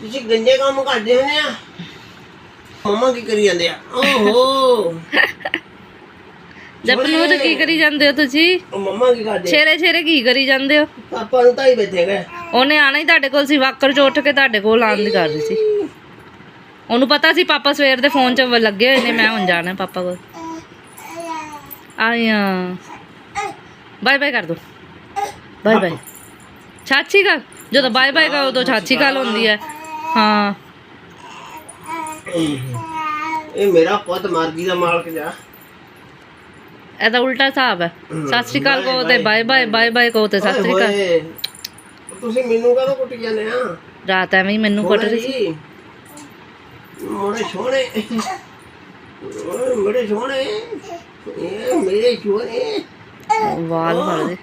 ਤੁਸੀਂ ਗੰਦੇ ਕੰਮ ਕਰਦੇ ਹੁੰਦੇ ਆ? ਮਮਾ ਕੀ ਕਰੀ ਜਾਂਦੇ ਆ? ਓਹੋ। ਜਪਨੂਰ ਕੀ ਕਰੀ ਜਾਂਦੇ ਹੋ ਤੁਸੀਂ? ਮਮਾ ਕੀ ਕਰਦੇ? ਛੇਰੇ ਛੇਰੇ ਕੀ ਕਰੀ ਜਾਂਦੇ ਹੋ? ਪਾਪਾ ਨੂੰ ਤਾਂ ਹੀ ਬੈਠੇ ਗਏ। ਉਹਨੇ ਆਣਾ ਹੀ ਤੁਹਾਡੇ ਕੋਲ ਸੀ ਵਾਕਰ ਚ ਉੱਠ ਕੇ ਤੁਹਾਡੇ ਕੋਲ ਆਉਣ ਦੀ ਕਰ ਰਹੀ ਸੀ। ਉਹਨੂੰ ਪਤਾ ਸੀ ਪਾਪਾ ਸਵੇਰ ਦੇ ਫੋਨ 'ਚ ਲੱਗੇ ਹੋਏ ਨੇ ਮੈਂ ਹੁਣ ਜਾਣਾ ਪਾਪਾ ਕੋਲ। ਆਇਆ ਬਾਏ ਬਾਏ ਕਰ ਦੋ। Bye bye. ਚਾਚੀ ਗੱਲ ਜਦੋਂ ਬਾਏ ਬਾਏ ਕਹੋ ਉਦੋਂ ਚਾਚੀ ਗੱਲ ਹੁੰਦੀ ਹੈ। ਹਾਂ। ਇਹ ਮੇਰਾ ਪੁੱਤ ਮਰਜ਼ੀ ਦਾ ਮਾਲਕ ਜਾ। ਇਹਦਾ ਉਲਟਾ ਹਿਸਾਬ ਹੈ। ਸਤਿ ਸ਼੍ਰੀ ਅਕਾਲ ਕਹੋ ਤੇ ਬਾਏ ਬਾਏ ਬਾਏ। ਬਾਏ ਕਹੋ ਤੇ ਸਤਿ ਸ਼੍ਰੀ ਅਕਾਲ। ਓਏ, ਤੁਸੀਂ ਮੈਨੂੰ ਕਾਹਦੋਂ ਕੁੱਟ ਜਾਂਦੇ ਆ? ਰਾਤ ਐਵੇਂ ਹੀ ਮੈਨੂੰ ਕੁੱਟ ਰਹੀ ਸੀ ਸੀ ਮੋੜੇ ਸੋਹਣੇ। ਓਏ ਮੇਰੇ ਸੋਹਣੇ। ਇਹ ਮੇਰੇ ਸੋਹਣੇ। ਵਾਲ ਫੜ ਦੇ।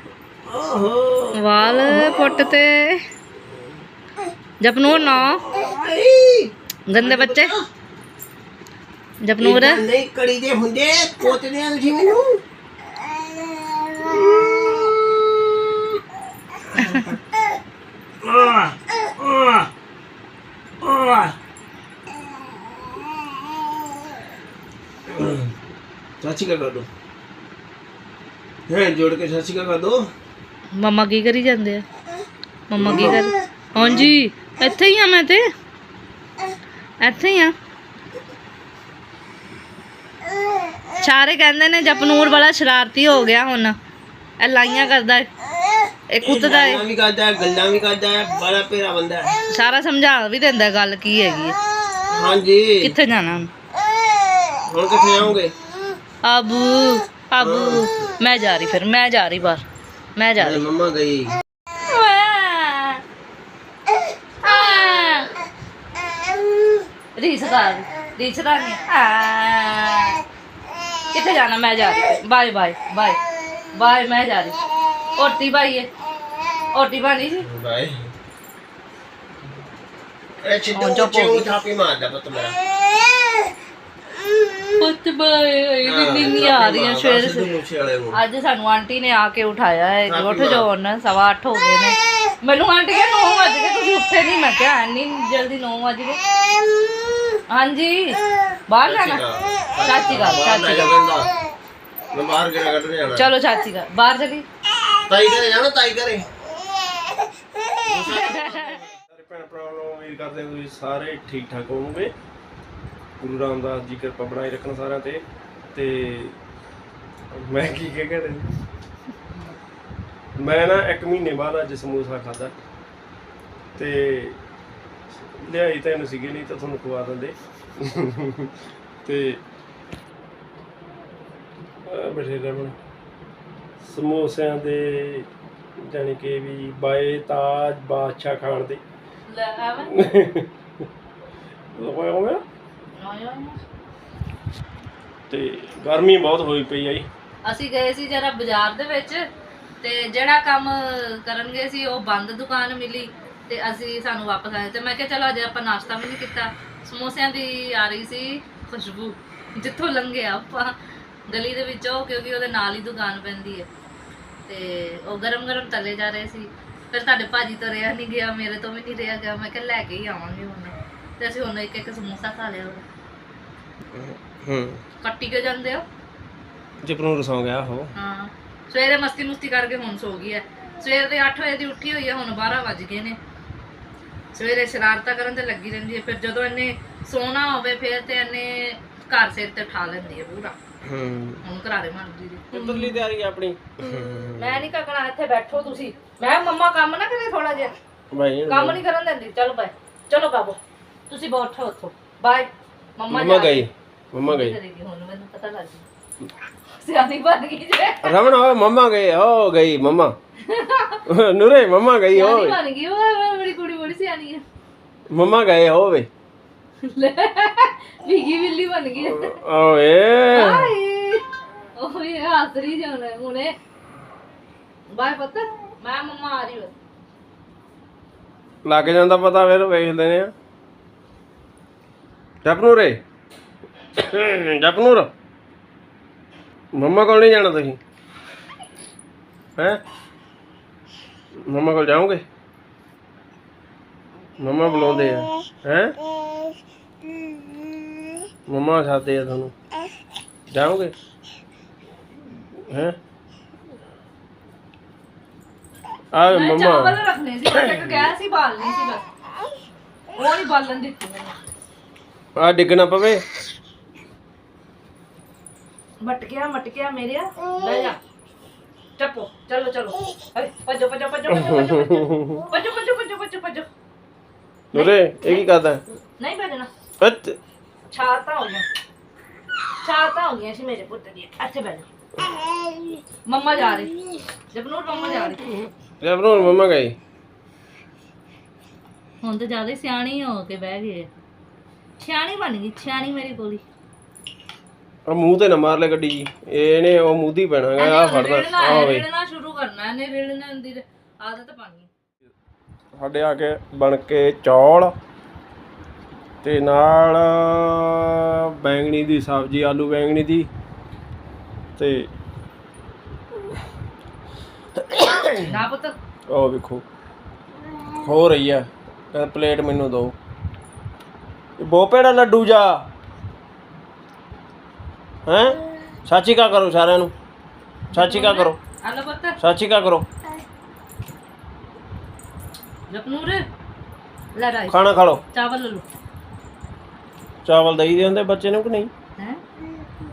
ਓਹੋ ਵਾਲ ਪੁੱਟ ਤੇ। ਜਪਨੂਰ ਨਾ। ਗੰਦੇ ਬੱਚੇ। ਜਪਨੂਰ। ਨਹੀਂ ਕੜੀ ਦੇ ਹੁੰਦੇ ਕੋਤਦੇ ਆ ਤੁਸੀਂ ਮੈਨੂੰ। ਕਾ ਕਰ ਦੋ ਹੈ ਜੋੜ ਕੇ ਚਾਚੀ ਕਾ ਕਰ ਦੋ ਮੰਮਾ ਕੀ ਕਰੀ ਜਾਂਦੇ ਆ? ਮੰਮਾ ਕੀ ਕਰ ਹਾਂਜੀ ਇੱਥੇ ਹੀ ਆ ਮੈਂ ਤੇ। ਇੱਥੇ ਹੀ ਆ। ਸਾਰੇ ਕਹਿੰਦੇ ਨੇ ਜਪਨੂਰ ਬੜਾ ਸ਼ਰਾਰਤੀ ਹੋ ਗਿਆ ਹੁਣ। ਇਹ ਲਾਈਆਂ ਕਰਦਾ ਹੈ। ਇਹ ਕੁੱਤਦਾ ਹੈ। ਵੀ ਕਰਦਾ ਹੈ ਗੱਲਾਂ ਵੀ ਕਰਦਾ ਹੈ ਬੜਾ ਪੇਰਾ ਬੰਦਾ ਹੈ। ਸਾਰਾ ਸਮਝਾ ਵੀ ਦਿੰਦਾ ਗੱਲ ਕੀ ਹੈਗੀ ਹੈ। ਹਾਂਜੀ। ਕਿੱਥੇ ਜਾਣਾ ਹੁਣ? ਹੁਣ ਕਿੱਥੇ ਜਾਓਗੇ? ਆਬੂ ਆਬੂ ਮੈਂ ਜਾ ਰਹੀ ਫਿਰ ਮੈਂ ਜਾ ਰਹੀ ਬਾਹਰ। ਮੈਂ ਜਾ ਰਹੀ। ਮੰਮਾ ਗਈ। ਰੀਸ ਕਰ ਰੀਸ ਕਰ ਨਹੀਂ ਆ। ਕਿੱਥੇ ਜਾਣਾ? ਮੈਂ ਜਾ ਰਹੀ ਬਾਏ ਬਾਏ ਬਾਏ। ਬਾਏ ਮੈਂ ਜਾ ਰਹੀ ਓਟੀ ਬਾਈ ਹੈ ਓਟੀ ਬਾਣੀ ਜੀ ਬਾਏ ਇਹ ਚਿੱਟੂ ਹੁਣ ਚੁੱਪ ਹੋ ਚਿੱਟੂ ਗਈ। ਥਾਪੀ ਮਾਰਦਾ ਪੁੱਤ ਮੇਰਾ ਪੁੱਤ ਬਾਏ ਇਹ ਨੀਂਦ ਆ ਰਹੀ ਹੈ ਸਵੇਰ ਸਿੱਧੂ ਸੇ ਅੱਜ ਸਾਨੂੰ ਆਂਟੀ ਨੇ ਆ ਕੇ ਉਠਾਇਆ ਹੈ ਉੱਠ ਜਾਓ ਸਵਾ ਅੱਠ ਹੋ ਗਏ ਨੇ। ਮੈਨੂੰ ਆਂਟੀ ਕਹਿੰਦੇ 9 ਵਜ ਤੁਸੀਂ ਉੱਠੇ ਨਹੀਂ ਮੈਂ ਕਿਹਾ ਇੰਨੀ ਜਲਦੀ 9 ਵਜ ਹਾਂਜੀ। ਬਾਹਰ ਜਾਣਾ। ਚਾਚੀ ਗੱਲ ਚਾਚੀ ਗੱਲ ਮੈਂ ਬਾਹਰ ਗਿਰਾ ਕੱਢ ਜਾਣਾ? ਚਲੋ ਚਾਚੀ ਗੱਲ ਬਾਹਰ ਚਲੀ ਤਾਈ ਘਰੇ ਜਾਣਾ ਤਾਈ ਘਰੇ? ਸਾਰੇ ਭੈਣ ਭਰਾਵਾਂ ਨੂੰ ਉਮੀਦ ਕਰਦੇ ਹਾਂ ਤੁਸੀਂ ਸਾਰੇ ਠੀਕ ਠਾਕ ਹੋਵੋਗੇ। ਗੁਰੂ ਰਾਮਦਾਸ ਜੀ ਕਿਰਪਾ ਬਣਾਈ ਰੱਖਣ ਸਾਰਿਆਂ ਤੇ। ਤੇ ਮੈਂ ਕੀ ਕਹਿ ਗਿਆ ਮੈਂ ਨਾ ਇੱਕ ਮਹੀਨੇ ਬਾਅਦ ਅੱਜ ਸਮੋਸਾ ਖਾਦਾ ਤੇ ਲਿਆਈ ਤਾਂ ਇਹਨੂੰ ਸੀਗੇ ਨਹੀਂ ਤਾਂ ਤੁਹਾਨੂੰ ਖਵਾ ਦਿੰਦੇ। ਤੇ ਆ ਬੈਠੇ ਰਹਿਣ ਸਮੋਸਿਆਂ ਦੇ ਜਾਣੀ ਕਿ ਵੀ ਬਾਏ ਤਾਜ ਬਾਦਸ਼ਾਹ ਖਾਣ ਦੇ। ਲੈ ਆਵੇਂ ਲਗਾਇਆ ਹੋਇਆ ਤੇ ਗਰਮੀ ਬਹੁਤ ਹੋਈ ਪਈ ਆਈ ਅਸੀਂ ਗਏ ਸੀ ਜਰਾ ਬਾਜ਼ਾਰ ਦੇ ਵਿੱਚ ਤੇ ਜਿਹੜਾ ਕੰਮ ਕਰਨ ਗਏ ਸੀ ਉਹ ਬੰਦ ਦੁਕਾਨ ਮਿਲੀ। ਤੇ ਅਸੀਂ ਸਾਨੂੰ ਵਾਪਸ ਆਏ ਤੇ ਮੈਂ ਕਿਹਾ ਚਲੋ ਅਜੇ ਆਪਾਂ ਨਾਸ਼ਤਾ ਵੀ ਨਹੀਂ ਕੀਤਾ। ਸਮੋਸਿਆਂ ਦੀ ਆ ਰਹੀ ਸੀ ਖੁਸ਼ਬੂ ਜਿੱਥੋਂ ਲੰਘੇ ਆਪਾਂ। ਗਲੀ ਦੇ ਵਿੱਚੋਂ ਕਿਉਂਕਿ ਉਹਦੇ ਨਾਲ ਹੀ ਦੁਕਾਨ ਪੈਂਦੀ ਹੈ। ਤੇ ਉਹ ਗਰਮ ਗਰਮ ਤਲੇ ਜਾ ਰਹੇ ਸੀ। ਫਿਰ ਤੁਹਾਡੇ ਭਾਜੀ ਤੋਂ ਰਿਹਾ ਨਹੀਂ ਗਿਆ ਮੇਰੇ ਤੋਂ ਵੀ ਨਹੀਂ ਰਿਹਾ ਗਿਆ। ਮੈਂ ਕਿਹਾ ਲੈ ਕੇ ਹੀ ਆਵਾਂਗੇ ਹੁਣ। ਤੇ ਅਸੀਂ ਹੁਣ ਇੱਕ ਇੱਕ ਸਮੋਸਾ ਖਾ ਲਿਆ। ਹੂੰ। ਕੱਟੀ ਕੇ ਜਾਂਦੇ ਹੋ? ਜਪਨੂਰ ਸੌ ਗਿਆ ਉਹ। ਹਾਂ। ਸਵੇਰੇ ਮਸਤੀ ਮੁਸਤੀ ਕਰਕੇ ਹੁਣ ਸੋ ਗਈ ਐ ਸਵੇਰ ਦੇ 8 ਵਜੇ ਦੀ ਉੱਠੀ ਹੋਈ ਐ ਹੁਣ 12 ਵੱਜ ਗਏ ਨੇ। ਸਵੇਰੇ ਸ਼ਰਾਰਤਾਂ ਕਰਨ ਤੇ ਲੱਗੀ ਰਹਿੰਦੀ ਐ ਫਿਰ ਜਦੋਂ ਇਹਨੇ ਸੋਣਾ ਹੋਵੇ ਫਿਰ ਤੇ ਇਹਨੇ ਘਰ ਸਿਰ ਤੇ ਠਾ ਲੈਂਦੀ ਐ ਪੂਰਾ। ਹੂੰ। ਹੁਣ ਘਰਾਰੇ ਮਾਰਦੀ ਦੀ ਕਿੱਧਰਲੀ ਤਿਆਰੀ ਆ ਆਪਣੀ। ਮੈਂ ਨਹੀਂ ਕਗਣਾ ਇੱਥੇ ਬੈਠੋ ਤੁਸੀਂ। ਮੈਂ ਮੰਮਾ ਕੰਮ ਨਾ ਕਰੇ ਥੋੜਾ ਜਿਹਾ। ਬਾਈ ਕੰਮ ਨਹੀਂ ਕਰਨ ਦਿੰਦੀ। ਚਲੋ ਬਾਏ। ਚਲੋ ਬਾਬੋ ਤੁਸੀਂ ਬੈਠੋ ਉੱਥੋਂ। ਬਾਏ। ਮੰਮਾ ਗਈ। ਮੰਮਾ ਗਈ। ਕਰੇਗੀ ਹੁਣ ਮੈਨੂੰ ਪਤਾ ਲੱਗ ਗਿਆ। ਸਿਆਣੀ ਬਣ ਗਈ ਜੇ। ਰਮਣ ਓਏ ਮੰਮਾ ਗਈ ਹੋ ਗਈ ਮੰਮਾ। ਨੂਰੇ ਮੰਮਾ ਗਈ ਹੋਵੇ ਬਣ ਗਈ ਓਏ ਸਿਆਣੀ ਹੈ ਮੰਮਾ ਗਏ ਹੋਵੇ ਵਿਗੀ ਬਿੱਲੀ ਬਣ ਗਈ। ਓਏ। ਹਾਏ। ਇਹ ਹੱਸਰੀ ਜਾਣਾ ਹੁਣੇ। ਬਾਏ ਪਤਾ ਮੈਂ ਮੰਮਾ ਆ ਰਹੀ ਲੱਗ ਜਾਂਦਾ ਪਤਾ ਫਿਰ ਵੇਖਦੇ ਨੇ ਜਪਨੂਰੇ ਜਪਨੂਰ। ਮੰਮਾ ਕੋਲ ਨਹੀਂ ਜਾਣਾ ਤੁਸੀਂ। ਹੈ? ਮੰਮਾ ਕੋਲ ਜਾਓਗੇ? ਮੰਮਾ ਬੁਲਾਉਂਦੇ ਆ। ਹੈ? ਮੰਮਾ ਸਾਦੇ ਆ ਤੁਹਾਨੂੰ। ਜਾਓਗੇ? ਹੈ? ਆ ਮੈਂ ਮੰਮਾ। ਚਾਵਲ ਰੱਖਨੇ ਸੀ ਇੱਕ ਗੈਸ ਹੀ ਬਾਲਣੀ ਸੀ ਬਸ। ਉਹ ਨਹੀਂ ਬਾਲਣ ਦਿੱਤੀ ਮੈਨੂੰ। ਆ ਡਿੱਗਣਾ ਪਵੇ। ਮਟਕਿਆ ਮਟਕਿਆ ਮੇਰਿਆ। ਲੈ ਜਾ। ਚੱਪੋ ਚਲੋ ਚਲੋ। ਅਰੇ ਭੱਜੋ ਭੱਜੋ ਭੱਜੋ ਭੱਜੋ ਭੱਜੋ। ਭੱਜੋ ਭੱਜੋ ਭੱਜੋ ਭੱਜੋ ਭੱਜੋ। ਨੂਰੇ ਇਹ ਕੀ ਕਰਦਾ? ਨਹੀਂ ਭੱਜਣਾ। ਅੱਤ ਛਾਤਾ ਹੋ ਗਿਆ ਛਾਤਾ ਹੋ ਗਿਆ ਸੀ ਮੇਰੇ ਪੁੱਤ ਦੀ। ਇੱਥੇ ਬੈਠ ਮੰਮਾ ਜਾ ਰਹੀ। ਜਪਨੂਰ ਮੰਮਾ ਜਾ ਰਹੀ। ਜਬ ਨੂੰ ਮੰਮਾ ਗਈ। ਹੁਣ ਤਾਂ ਜ਼ਿਆਦਾ ਸਿਆਣੀ ਹੋ ਕੇ ਬਹਿ ਗਏ। ਸਿਆਣੀ ਬਣ ਗਈ ਸਿਆਣੀ ਮੇਰੀ ਕੋਲੀ ਆ ਮੂੰਹ ਤੇ ਨਾ ਮਾਰ ਲੈ ਗੱਡੀ ਜੀ। ਇਹਨੇ ਉਹ ਮੂੰਹ ਦੀ ਪੈਣਾ ਆ ਫੜਦਾ ਆ ਵੇ। ਰਿੜਨਾ ਸ਼ੁਰੂ ਕਰਨਾ ਇਹਨੇ ਰਿੜਨ ਦੀ ਆਦਤ ਪਾਣੀ। ਸਾਡੇ ਆ ਕੇ ਬਣ ਕੇ ਚੌਲ ਤੇ ਨਾਲ ਬੈਂਗਣੀ ਦੀ ਸਬਜ਼ੀ ਆਲੂ ਬੈਂਗਣੀ ਦੀ ਤੇ ਨਾ ਪੁੱਤ। ਉਹ ਵੇਖੋ ਹੋ ਰਹੀ ਆ ਕਹਿੰਦਾ ਪਲੇਟ ਮੈਨੂੰ ਦਿਓ ਇਹ ਬੋਪੇੜਾ ਲੱਡੂ ਜਾ। ਹੈ? ਸਾਚੀ ਕਾ ਕਰੋ ਸਾਰਿਆਂ ਨੂੰ। ਸਾਚੀ ਕਾ ਕਰੋ। ਆ ਲੋ ਪੁੱਤ ਸਾਚੀ ਕਾ ਕਰੋ। ਜਪਨੂਰ ਲੈ ਰਾਈ ਖਾਣਾ ਖਾ ਲਓ। ਚਾਵਲ ਲੈ ਲੋ ਚਾਵਲ ਦਈ ਦੇ ਹੁੰਦੇ ਬੱਚੇ ਨੂੰ ਕਿ ਨਹੀਂ? ਹੈ?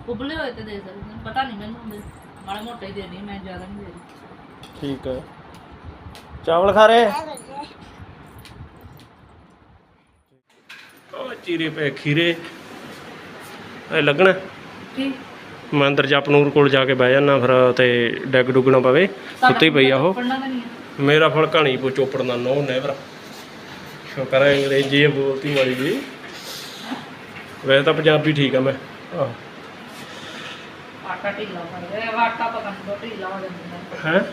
ਉਬਲੇ ਹੋਏ ਤੇ ਦੇ ਸਕਦੇ ਹਾਂ। ਪਤਾ ਨਹੀਂ ਮੈਨੂੰ ਹੁੰਦੇ। ਮਾੜਾ ਮੋਟਾ ਹੀ ਦੇਣੀ ਮੈਂ ਜ਼ਿਆਦਾ ਨਹੀਂ ਦੇ ਰਹੀ ਠੀਕ ਹੈ। ਚਾਵਲ ਖਾ ਰਹੇ? ਉਹ ਚੀਰੇ ਪਏ ਖੀਰੇ। ਇਹ ਲੱਗਣਾ? ਕੀ? ਮੈਂ ਅੰਦਰ ਜਪਨੂਰ ਕੋਲ ਜਾ ਕੇ ਬਹਿ ਜਾਣਾ ਫਿਰ ਤੇ ਡੈਗ ਡੁੱਗਣਾ ਪਵੇ। ਸੁੱਤੀ ਪਈ ਆ ਉਹ। ਪੜਨਾ ਤਾਂ ਨਹੀਂ ਹੈ। ਮੇਰਾ ਫਲ ਕਹਾਣੀ ਪੋ ਚੋਪੜ ਦਾ ਨੋ ਨੇਵਰ ਸ਼ੁਕਰ ਹੈ ਅੰਗਰੇਜ਼ੀ ਬੋਲਤੀ ਵਾਲੀ ਜੀ। ਵੈਸੇ ਤਾਂ ਪੰਜਾਬੀ ਠੀਕ ਆ ਮੈਂ। ਆਹ। ਆਟਾ ਢਿੱਲਾ ਹੋ ਗਿਆ ਆਟਾ ਪਤਾ ਨਹੀਂ ਬਹੁਤ ਢਿੱਲਾ ਹੋ ਜਾਂਦਾ। ਹੈ?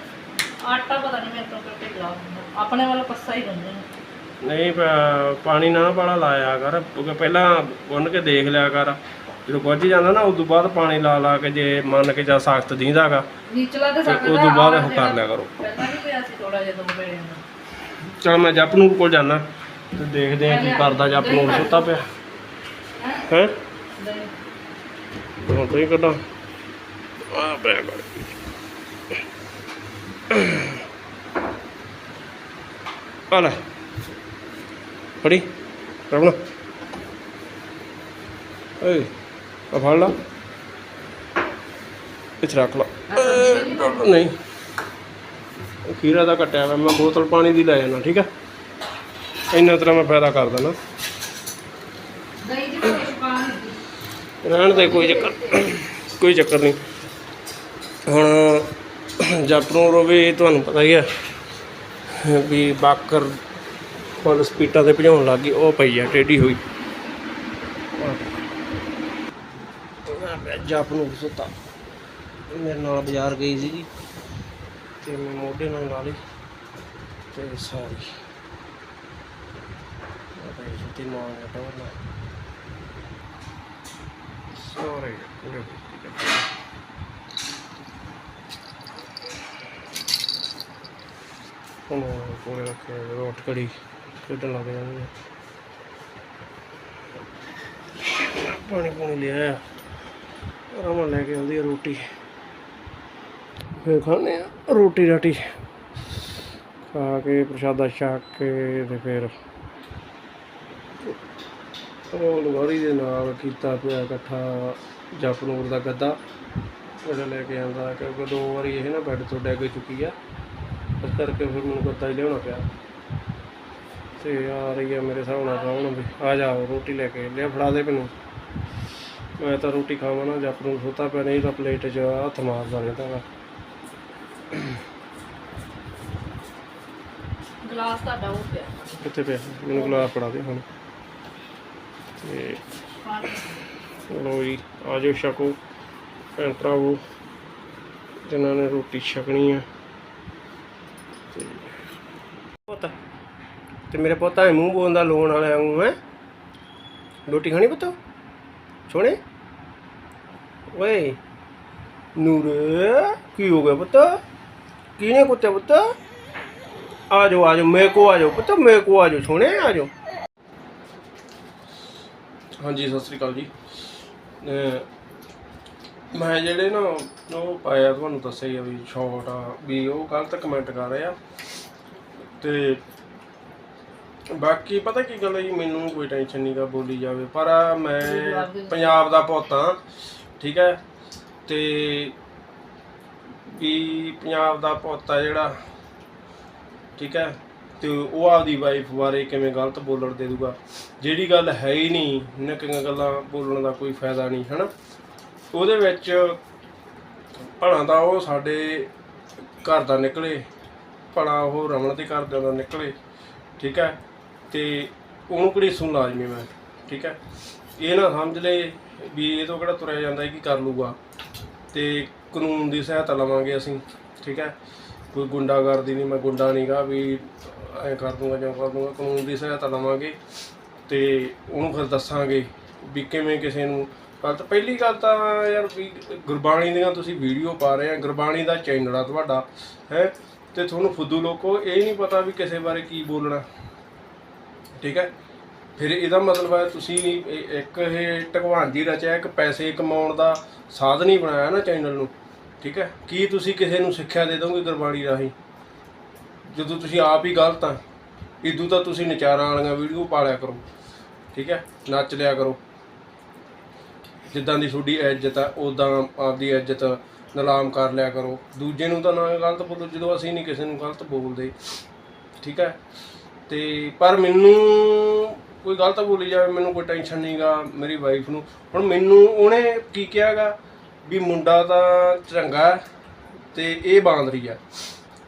ਆਟਾ ਪਤਾ ਨਹੀਂ ਮੇਰੇ ਤੋਂ ਕਿਉਂ ਢਿੱਲਾ ਹੋ ਜਾਂਦਾ। ਆਪਣੇ ਵੱਲ ਪੱਸਾ ਹੀ ਗੁੰਦੇ ਨੇ। ਨਹੀਂ ਪ- ਪਾਣੀ ਨਾ ਬਾਲਾ ਲਾਇਆ ਕਰ। ਪਹਿਲਾਂ ਗੁੰਨ ਕੇ ਦੇਖ ਲਿਆ ਕਰ। ਜਦੋਂ ਗੁੱਝ ਜਾਂਦਾ ਨਾ ਉਸ ਤੋਂ ਬਾਅਦ ਪਾਣੀ ਲਾ ਲਾ ਕੇ ਜੇ ਮੰਨ ਕੇ ਜਾਂ ਸਖਤ ਦੀਂਦਾਗਾ ਨੀਚਲਾ ਤੇ ਤੇ ਸਕਦਾ ਤੋਂ ਬਾਅਦ ਉਹ ਕਰ ਲਿਆ ਕਰੋ। ਪਹਿਲਾਂ ਵੀ ਪਿਆ ਸੀ ਥੋੜਾ ਜਿਹਾ ਦੋ ਬੇੜੇ ਨੂੰ ਚਲ ਮੈਂ ਜਪਨੂਰ ਕੋਲ ਜਾਣਾ ਤੇ ਦੇਖਦੇ ਆ ਕੀ ਕਰਦਾ ਜਪਨੂਰ ਸੁੱਤਾ ਪਿਆ। ਹੈ? ਹੁਣ ਤੋਂ ਹੀ ਕੱਢਾਂ। ਆ ਬੈਗ ਆ ਲੈ। ਫੜੀ। ਰਵਣਾ ਏ ਆ ਫੜ ਲਾ। ਇੱਥੇ ਰੱਖ ਲਾ। ਨਹੀਂ। ਖੀਰਾ ਦਾ ਕੱਟਿਆ ਵਾ ਮੈਂ ਬੋਤਲ ਪਾਣੀ ਦੀ ਲੈ ਜਾਣਾ ਠੀਕ ਆ? ਇੰਨਾ ਤਰ੍ਹਾਂ ਮੈਂ ਫਾਇਦਾ ਕਰ ਪਾਣੀ ਰਹਿਣ ਦੇ ਕੋਈ ਚੱਕਰ ਕੋਈ ਚੱਕਰ ਨਹੀਂ। ਹੁਣ ਜਪਨੂ ਰੋਵੇ ਤੁਹਾਨੂੰ ਪਤਾ ਹੀ ਆ ਵੀ ਬਾਕਰ ਫੁੱਲ ਸਪੀਟਾਂ ਤੇ ਭਜਾਉਣ ਲੱਗ ਉਹ ਪਈ ਆ ਟੇਢੀ ਹੋਈ। ਜਪਨੂ ਸੁੱਤਾ। ਮੇਰੇ ਨਾਲ ਬਾਜ਼ਾਰ ਗਈ ਸੀ ਜੀ ਤੇ ਮੈਂ ਮੋਢੇ ਨਾਲ ਲਾ ਲਈ ਤੇ ਸਾਰੀ। ਆ ਭਾਈ ਸੁੱਤੀ ਮਾਂ ਟੋਰਨਾ ਸਾਰੇ ਪੂਰੇ ਹੁਣ ਪੂਰੇ ਰੱਖੇ ਰੋਟ ਕੜੀ ਖੇਡਣ ਲੱਗ ਜਾਂਦੇ ਪਾਣੀ ਪੂਣੀ ਲਿਆ ਰਮਨ ਲੈ ਕੇ ਆਉਂਦੀ ਆ ਰੋਟੀ। ਫਿਰ ਖਾਣੇ ਆ ਰੋਟੀ ਰਾਟੀ। ਖਾ ਕੇ, ਪ੍ਰਸ਼ਾਦਾ ਛਕ ਕੇ ਤੇ ਫਿਰ ਉਹ ਲਵਾਰੀ ਦੇ ਨਾਲ ਕੀਤਾ ਪਿਆ ਇਕੱਠਾ ਜਪਨੂਰ ਦਾ ਗੱਦਾ। ਉਹਦਾ ਲੈ ਕੇ ਆਂਦਾ ਕਿਉਂਕਿ ਦੋ ਵਾਰੀ ਇਹ ਨਾ ਬੈੱਡ ਤੋਂ ਡਿੱਗ ਚੁੱਕੀ ਆ। ਇਸ ਕਰਕੇ ਫਿਰ ਮੈਨੂੰ ਗੱਦਾ ਹੀ ਲਿਆਉਣਾ ਪਿਆ। ਤੇ ਆ ਰਹੀ ਆ ਮੇਰੇ ਹਿਸਾਬ ਨਾਲ ਰਾਉਣ ਆ ਜਾ ਰੋਟੀ ਲੈ ਕੇ। ਲਿਆ, ਫੜਾ ਦੇ ਮੈਨੂੰ। ਮੈਂ ਤਾਂ ਰੋਟੀ ਖਾਵਾਂ ਨਾ ਜਪਨੂਰ ਸੁੱਤਾ ਪਿਆ ਨਹੀਂ ਤਾਂ ਪਲੇਟ 'ਚ ਹੱਥ ਮਾਰਦਾ ਰਹਿੰਦਾ ਵਾ। ਗਲਾਸ ਤੁਹਾਡਾ ਉਹ ਪਿਆ ਕਿੱਥੇ ਪਿਆ? ਮੈਨੂੰ ਗਲਾਸ ਫੜਾ ਦੇ ਹੁਣ। ਤੇ ਪਾਣੀ ਲੋ ਜੀ ਆ ਜਾਓ ਛਕੋ। ਭੈਣ ਭਰਾਵੋ ਜਿਨ੍ਹਾਂ ਨੇ ਰੋਟੀ ਛਕਣੀ ਆ। ਤੇ ਪੁੱਤ ਤੇ ਮੇਰੇ ਪੁੱਤਾਂ ਮੂੰਹ ਬੋਲਦਾ ਲੋਣ ਵਾਲਾ ਹੂੰ ਹੈ? ਰੋਟੀ ਖਾਣੀ ਪੁੱਤ? ਸੋਹਣੇ? ਓਏ ਨੂਰ ਕੀ ਹੋ ਗਿਆ ਪੁੱਤ? ਕੀ ਨੇ ਕੁੱਤੇ ਪੁੱਤ? ਆ ਜਾਓ ਆ ਜਾਓ ਮੇਰੇ ਕੋ ਆ ਜਾਓ ਪੁੱਤ ਮੇਰੇ ਕੋ ਆ ਜਾਓ ਸੋਹਣੇ ਆ ਜਾਓ ਹਾਂਜੀ ਸਤਿ ਸ੍ਰੀ ਅਕਾਲ ਜੀ। ਅਹ ਮੈਂ ਜਿਹੜੇ ਨਾ ਉਹ ਪਾਇਆ ਤੁਹਾਨੂੰ ਦੱਸਿਆ ਹੀ ਆ ਵੀ ਸ਼ਾਰਟ ਆ ਵੀ ਉਹ ਗਲਤ ਕਮੈਂਟ ਕਰ ਰਹੇ ਆ। ਤੇ ਬਾਕੀ ਪਤਾ ਕੀ ਗੱਲ ਹੈ ਜੀ ਮੈਨੂੰ ਕੋਈ ਟੈਨਸ਼ਨ ਨਹੀਂਗਾ ਬੋਲੀ ਜਾਵੇ ਪਰ ਮੈਂ ਪੰਜਾਬ ਦਾ ਪੁੱਤ ਹਾਂ ਠੀਕ ਹੈ? ਤੇ ਵੀ ਪੰਜਾਬ ਦਾ ਪੁੱਤ ਜਿਹੜਾ, ਠੀਕ ਹੈ? ਤੇ ਉਹ ਆਪਦੀ ਵਾਈਫ ਬਾਰੇ ਕਿਵੇਂ ਗਲਤ ਬੋਲਣ ਦੇ ਦੂਗਾ? ਜਿਹੜੀ ਗੱਲ ਹੈ ਹੀ ਨਹੀਂ ਨਿੱਕੀਆਂ ਗੱਲਾਂ ਬੋਲਣ ਦਾ ਕੋਈ ਫਾਇਦਾ ਨਹੀਂ, ਹਨਾ? ਉਹਦੇ ਵਿੱਚ ਭਲਾ ਤਾਂ ਉਹ ਸਾਡੇ ਘਰ ਦਾ ਨਿਕਲੇ, ਭਲਾ ਉਹ ਰਮਣ ਦੇ ਘਰ ਦਾ ਨਿਕਲੇ, ਠੀਕ ਹੈ? ਤੇ ਉਹਨੂੰ ਕਿਹੜੀ ਸੁਣ ਲਾਜ਼ਮੀ ਮੈਂ, ਠੀਕ ਹੈ? ਇਹ ਨਾ ਸਮਝ ਲੈ ਵੀ ਇਹ ਤੋਂ ਕਿਹੜਾ ਤੁਰਿਆ ਜਾਂਦਾ ਹੈ, ਕੀ ਕਰ ਲੂਗਾ ਤੇ ਕਾਨੂੰਨ ਦੀ ਸਹਾਇਤਾ ਲਵਾਂਗੇ ਅਸੀਂ, ਠੀਕ ਹੈ। ਕੋਈ ਗੁੰਡਾਗਰਦੀ ਨਹੀਂ, ਮੈਂ ਗੁੰਡਾ ਨਹੀਂਗਾ ਵੀ ਐ ਕਰ ਦੂੰਗਾ, ਜਾਂ ਕਰ ਦੂੰਗਾ, ਕਾਨੂੰਨ ਦੀ ਸਹਾਇਤਾ ਲਵਾਂਗੇ। ਤੇ ਉਹਨੂੰ ਫਿਰ ਦੱਸਾਂਗੇ ਵੀ ਕਿਵੇਂ ਕਿਸੇ ਨੂੰ ਗੱਲ ਤਾਂ ਪਹਿਲੀ ਗੱਲ ਤਾਂ ਯਾਰ ਵੀ ਗੁਰਬਾਣੀ ਦੀਆਂ ਤੁਸੀਂ ਵੀਡੀਓ ਪਾ ਰਹੇ ਆ, ਗੁਰਬਾਣੀ ਦਾ ਚੈਨਲ ਆ ਤੁਹਾਡਾ, ਹੈ। ਤੇ ਤੁਹਾਨੂੰ ਫੁੱਦੂ ਲੋਕੋ ਇਹ ਨਹੀਂ ਪਤਾ ਵੀ ਕਿਸੇ ਬਾਰੇ ਕੀ ਬੋਲਣਾ, ਠੀਕ ਹੈ। ਫਿਰ ਇਹਦਾ ਮਤਲਬ ਹੈ ਤੁਸੀਂ ਇਹ- ਇੱਕ ਇਹ ਭਗਵਾਨ ਜੀ ਰਚਿਆ ਇੱਕ ਪੈਸੇ ਕਮਾਉਣ ਦਾ ਸਾਧਨ ਹੀ ਬਣਾਇਆ ਨਾ ਚੈਨਲ ਨੂੰ, ਠੀਕ ਹੈ? ਕੀ ਤੁਸੀਂ ਕਿਸੇ ਨੂੰ ਸਿੱਖਿਆ ਦੇ ਦੋਗੇ ਗੁਰਬਾਣੀ ਰਾਹੀਂ? ਜਦੋਂ ਤੁਸੀਂ ਆਪ ਹੀ ਗਲਤ ਆ ਇਦੋਂ ਤਾਂ ਤੁਸੀਂ ਨਚਾਰਾਂ ਵਾਲੀਆਂ ਵੀਡੀਓ ਪਾ ਲਿਆ ਕਰੋ, ਠੀਕ ਹੈ? ਨੱਚ ਲਿਆ ਕਰੋ। ਜਿੱਦਾਂ ਦੀ ਤੁਹਾਡੀ ਇੱਜ਼ਤ ਆ ਉਦਾਂ ਆਪਦੀ ਇੱਜ਼ਤ ਨਿਲਾਮ ਕਰ ਲਿਆ ਕਰੋ। ਦੂਜੇ ਨੂੰ ਤਾਂ ਨਾ ਗਲਤ ਬੋਲੋ, ਜਦੋਂ ਅਸੀਂ ਨਹੀਂ ਕਿਸੇ ਨੂੰ ਗਲਤ ਬੋਲਦੇ, ਠੀਕ ਹੈ? ਤੇ ਪਰ ਮੈਨੂੰ ਕੋਈ ਗਲਤ ਬੋਲੀ ਜਾਵੇ, ਮੈਨੂੰ ਕੋਈ ਟੈਨਸ਼ਨ ਨਹੀਂਗਾ ਮੇਰੀ ਵਾਈਫ ਨੂੰ। ਹੁਣ ਮੈਨੂੰ ਉਹਨੇ ਕੀ ਕਿਹਾਗਾ ਵੀ ਮੁੰਡਾ ਤਾਂ ਚੰਗਾ ਹੈ ਤੇ ਇਹ ਬਾਂਦਰੀ ਆ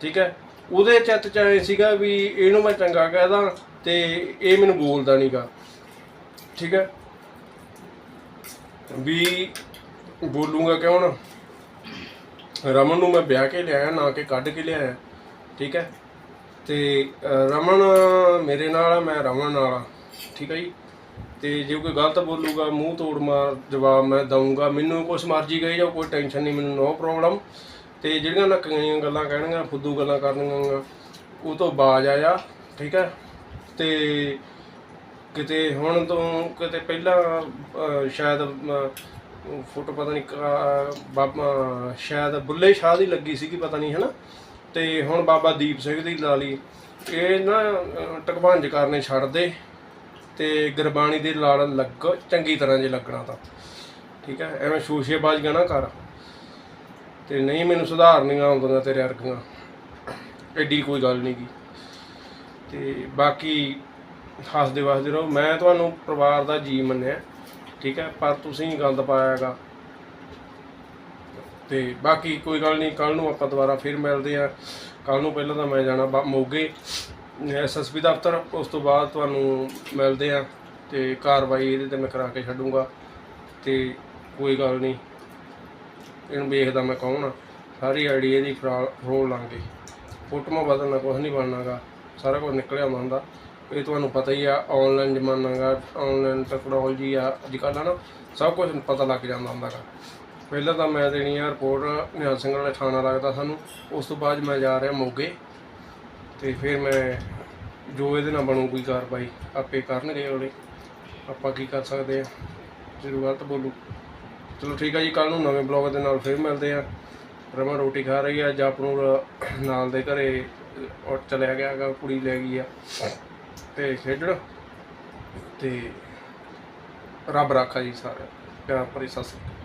ਠੀਕ ਹੈ? ਉਹਦੇ ਚਿੱਤ ਚ ਐ ਸੀਗਾ ਵੀ ਇਹਨੂੰ ਮੈਂ ਚੰਗਾ ਕਹਿਦਾ ਤੇ ਇਹ ਮੈਨੂੰ ਬੋਲਦਾ ਨਹੀਂਗਾ ਠੀਕ ਹੈ? ਵੀ ਬੋਲੂਗਾ ਕਿਉਂ ਨਾ? ਰਮਨ ਨੂੰ ਮੈਂ ਵਿਆਹ ਕੇ ਲਿਆਇਆ, ਨਾ ਕਿ ਕੱਢ ਕੇ ਲਿਆਇਆ, ਠੀਕ ਹੈ? ਤੇ ਰਮਨ ਮੇਰੇ ਨਾਲ ਮੈਂ ਰਮਨ ਨਾਲ ਠੀਕ ਹੈ ਜੀ? ਤੇ ਜੇ ਕੋਈ ਗਲਤ ਬੋਲੂਗਾ ਮੂੰਹ ਤੋੜ ਮਾਰ ਜਵਾਬ ਮੈਂ ਦਊਂਗਾ। ਮੈਨੂੰ ਕੁਛ ਮਰਜ਼ੀ ਕਹੀ ਜਾਓ ਕੋਈ ਟੈਨਸ਼ਨ ਨਹੀਂ ਮੈਨੂੰ ਨੋ ਪ੍ਰੋਬਲਮ ਤੇ ਜਿਹੜੀਆਂ ਨੱਕੀਆਂ ਗੱਲਾਂ ਕਹਿਣਗੀਆਂ ਫੁੱਦੂ ਗੱਲਾਂ ਕਰਨਗੀਆਂ ਉਹ ਤੋਂ ਬਾਜ ਆਇਆ ਠੀਕ ਹੈ ਤੇ ਕਿਤੇ ਹੁਣ ਤੋਂ ਕਿਤੇ ਪਹਿਲਾਂ ਸ਼ਾਇਦ ਫੋਟੋ ਪਤਾ ਨਹੀਂ ਬਾਬਾ ਸ਼ਾਇਦ ਬੁੱਲੇ ਸ਼ਾਹ ਦੀ ਲੱਗੀ ਸੀਗੀ ਪਤਾ ਨਹੀਂ ਹਨਾ? ਤੇ ਹੁਣ ਬਾਬਾ ਦੀਪ ਸਿੰਘ ਦੀ ਲਾ ਲਈ ਇਹ ਨਾ ਅ, ਟਕਭੰਜ ਕਰਨੇ ਛੱਡ ਦੇ ਤੇ ਗੁਰਬਾਣੀ ਦੇ ਲੜ ਲੱਗ ਚੰਗੀ ਤਰ੍ਹਾਂ ਜੇ ਲੱਗਣਾ ਤਾਂ। ਠੀਕ ਹੈ? ਐਵੇਂ ਸ਼ੋਸ਼ੇਬਾਜ਼ੀਆਂ ਨਾ ਕਰ। ਤੇ ਨਹੀਂ ਮੈਨੂੰ ਸੁਧਾਰਨੀਆਂ ਆਉਂਦੀਆਂ ਤੇਰੇ ਵਰਗੀਆਂ। ਐਡੀ ਕੋਈ ਗੱਲ ਨਹੀਂ ਗੀ। ਤੇ ਬਾਕੀ ਹੱਸਦੇ ਵਸਦੇ ਰਹੋ। ਮੈਂ ਤੁਹਾਨੂੰ ਪਰਿਵਾਰ ਦਾ ਜੀ ਮੰਨਿਆ। ਠੀਕ ਹੈ? ਪਰ ਤੁਸੀਂ ਗੰਦ ਪਾਇਆਗਾ ਤੇ ਬਾਕੀ ਕੋਈ ਗੱਲ ਨਹੀਂ। ਕੱਲ ਨੂੰ ਆਪਾਂ ਦੁਬਾਰਾ ਫਿਰ ਮਿਲਦੇ ਆ ਕੱਲ ਨੂੰ ਪਹਿਲਾਂ ਤਾਂ ਮੈਂ ਜਾਣਾ ਮੋਗੇ। ਐਸਐਸਪੀ ਦਫ਼ਤਰ, ਉਸ ਤੋਂ ਬਾਅਦ ਤੁਹਾਨੂੰ ਮਿਲਦੇ ਆ ਤੇ ਕਾਰਵਾਈ ਇਹਦੇ ਤੇ ਮੈਂ ਕਰਾ ਕੇ ਛੱਡੂੰਗਾ ਤੇ ਕੋਈ ਗੱਲ ਨਹੀਂ। ਇਹਨੂੰ ਵੇਖਦਾ ਮੈਂ ਕੌਣ ਆ। ਸਾਰੀ ਆਈਡੀ ਇਹਦੀ ਫਰਾ- ਫਰੋਲ ਲਾਂਗੇ ਫੋਟੋਆਂ ਬਦਲਣਾ ਕੁਝ ਨਹੀਂ ਬਣਨਾਗਾ। ਸਾਰਾ ਕੁਝ ਨਿਕਲਿਆ ਹੁੰਦਾ ਇਹ ਤੁਹਾਨੂੰ ਪਤਾ ਹੀ ਆ ਆਨਲਾਈਨ ਜ਼ਮਾਨਾਗਾ ਆਨਲਾਈਨ ਟੈਕਨੋਲੋਜੀ ਆ ਅੱਜ ਕੱਲ੍ਹ ਨਾ ਸਭ ਕੁਝ ਪਤਾ ਲੱਗ ਜਾਂਦਾ ਹੁੰਦਾਗਾ। ਪਹਿਲਾਂ ਤਾਂ ਮੈਂ ਦੇਣੀ ਆ ਰਿਪੋਰਟ ਨਿਹਾਲ ਸਿੰਘ ਵਾਲੇ ਥਾਣਾ ਲੱਗਦਾ ਸਾਨੂੰ। ਉਸ ਤੋਂ ਬਾਅਦ ਮੈਂ ਜਾ ਰਿਹਾ ਮੋਗੇ। ਤੇ ਫਿਰ ਮੈਂ ਜੋ ਇਹਦੇ ਨਾਲ ਬਣੂ ਕੋਈ ਕਾਰਵਾਈ, ਆਪੇ ਕਰਨਗੇ ਉਹਨੇ ਆਪਾਂ ਕੀ ਕਰ ਸਕਦੇ ਆ? ਜ਼ਰੂਰ ਗਲਤ ਬੋਲੂ। ਚਲੋ ਠੀਕ ਆ ਜੀ ਕੱਲ ਨੂੰ ਨਵੇਂ ਬਲੌਗ ਦੇ ਨਾਲ ਫਿਰ ਮਿਲਦੇ ਆ। ਰਮਨ ਰੋਟੀ ਖਾ ਰਹੀ ਆ, ਜਾਪਨੂਰ ਨਾਲ ਦੇ ਘਰੇ ਉੱਠ ਚਲਿਆ ਗਿਆ ਗਾ ਕੁੜੀ ਲੈ ਗਈ ਆ। ਤੇ ਖੇਡਣ। ਤੇ ਰੱਬ ਰਾਖਾ ਜੀ ਸਾਰੇ ਪਿਆਰ ਭਰੀ ਸਤਿ ਸ੍ਰੀ ਅਕਾਲ।